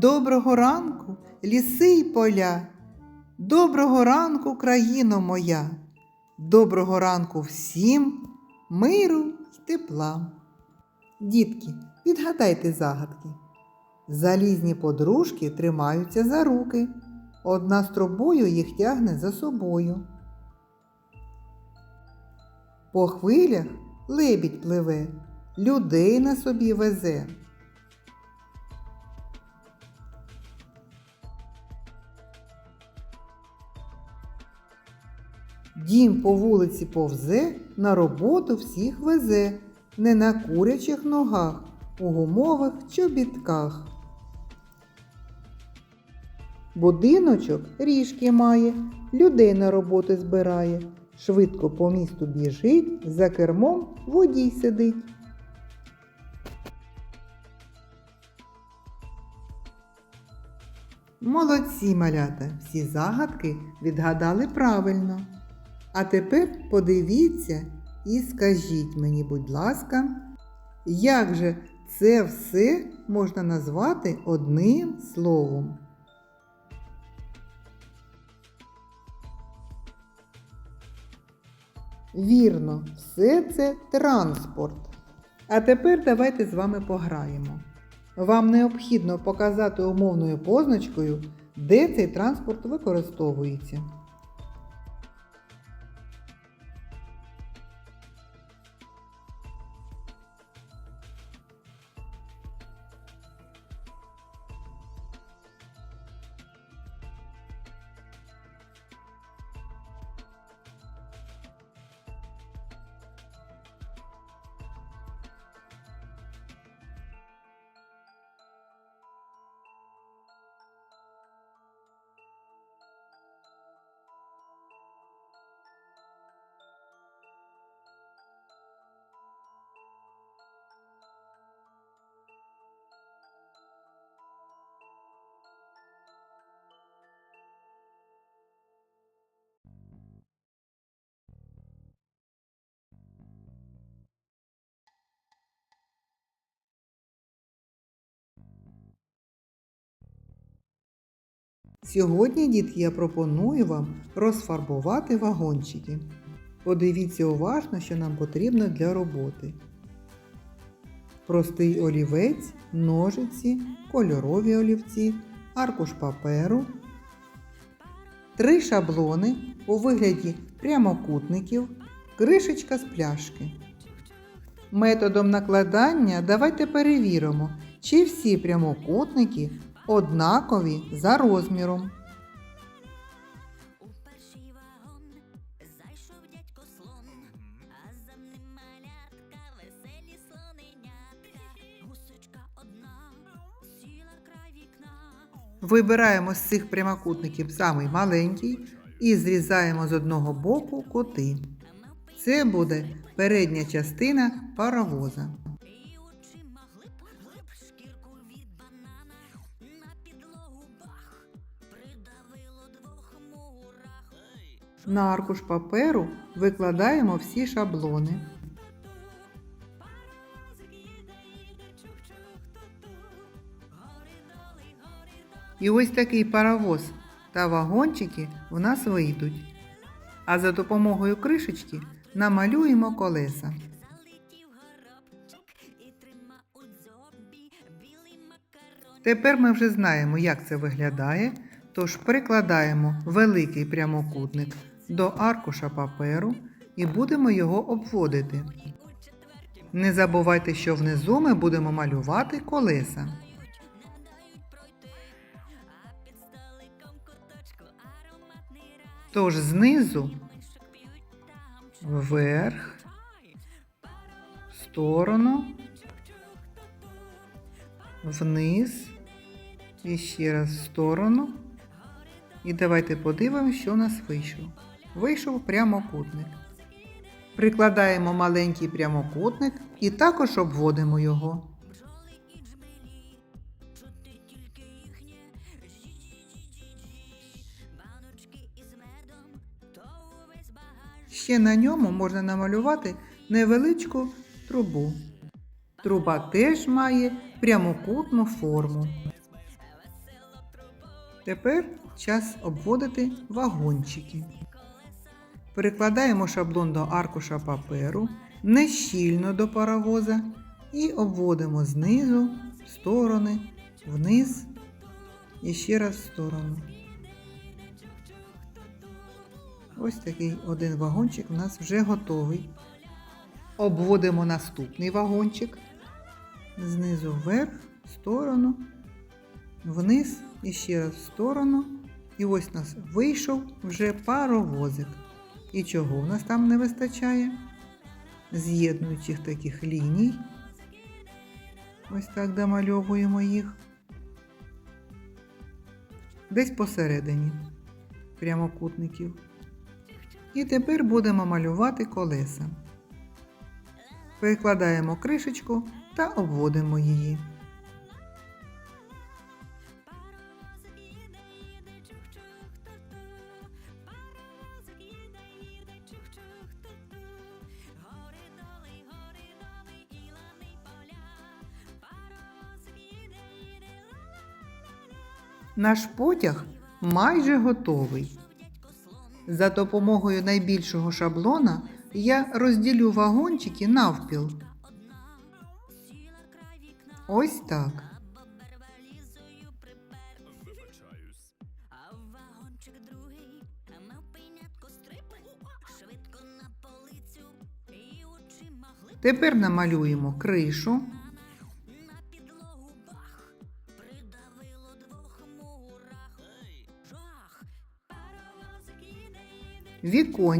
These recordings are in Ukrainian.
Доброго ранку, ліси й поля. Доброго ранку, країно моя. Доброго ранку всім, миру й тепла. Дітки, відгадайте загадки. Залізні подружки тримаються за руки. Одна з трубою їх тягне за собою. По хвилях лебідь пливе, людей на собі везе. Дім по вулиці повзе, на роботу всіх везе, не на курячих ногах, у гумових чобітках. Будиночок ріжки має, людей на роботу збирає, швидко по місту біжить, за кермом водій сидить. Молодці малята, всі загадки відгадали правильно. А тепер подивіться і скажіть мені, будь ласка, як же це все можна назвати одним словом? Вірно, все це транспорт. А тепер давайте з вами пограємо. Вам необхідно показати умовною позначкою, де цей транспорт використовується. Сьогодні, дітки, я пропоную вам розфарбувати вагончики. Подивіться уважно, що нам потрібно для роботи. Простий олівець, ножиці, кольорові олівці, аркуш паперу, три шаблони у вигляді прямокутників, кришечка з пляшки. Методом накладання давайте перевіримо, чи всі прямокутники однакові за розміром. Вибираємо з цих прямокутників самий маленький і зрізаємо з одного боку кути. Це буде передня частина паровоза. На аркуш паперу викладаємо всі шаблони. І ось такий паровоз та вагончики в нас вийдуть. А за допомогою кришечки намалюємо колеса. Тепер ми вже знаємо, як це виглядає, тож прикладаємо великий прямокутник до аркуша паперу і будемо його обводити. Не забувайте, що внизу ми будемо малювати колеса. Тож знизу вверх, в сторону, вниз і ще раз в сторону. І давайте подивимося, що у нас вийшло. Вийшов прямокутник. Прикладаємо маленький прямокутник і також обводимо його. Ще на ньому можна намалювати невеличку трубу. Труба теж має прямокутну форму. Тепер час обводити вагончики. Перекладаємо шаблон до аркуша паперу, не щільно до паровоза і обводимо знизу, в сторони, вниз і ще раз в сторону. Ось такий один вагончик у нас вже готовий. Обводимо наступний вагончик. Знизу вверх, в сторону, вниз і ще раз в сторону. І ось у нас вийшов вже паровозик. І чого в нас там не вистачає? З'єднуючих таких ліній. Ось так домальовуємо їх. Десь посередині прямокутників. І тепер будемо малювати колеса. Перекладаємо кришечку та обводимо її. Наш потяг майже готовий. За допомогою найбільшого шаблона я розділю вагончики навпіл. Ось так. бобер валізою припер. У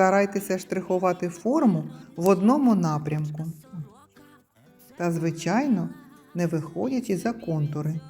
старайтеся штрихувати форму в одному напрямку. Та, звичайно, не виходячи за контури.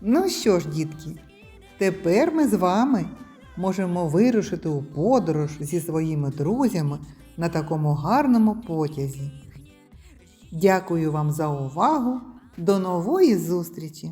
Ну що ж, дітки, тепер ми з вами можемо вирушити у подорож зі своїми друзями на такому гарному потязі. Дякую вам за увагу. До нової зустрічі!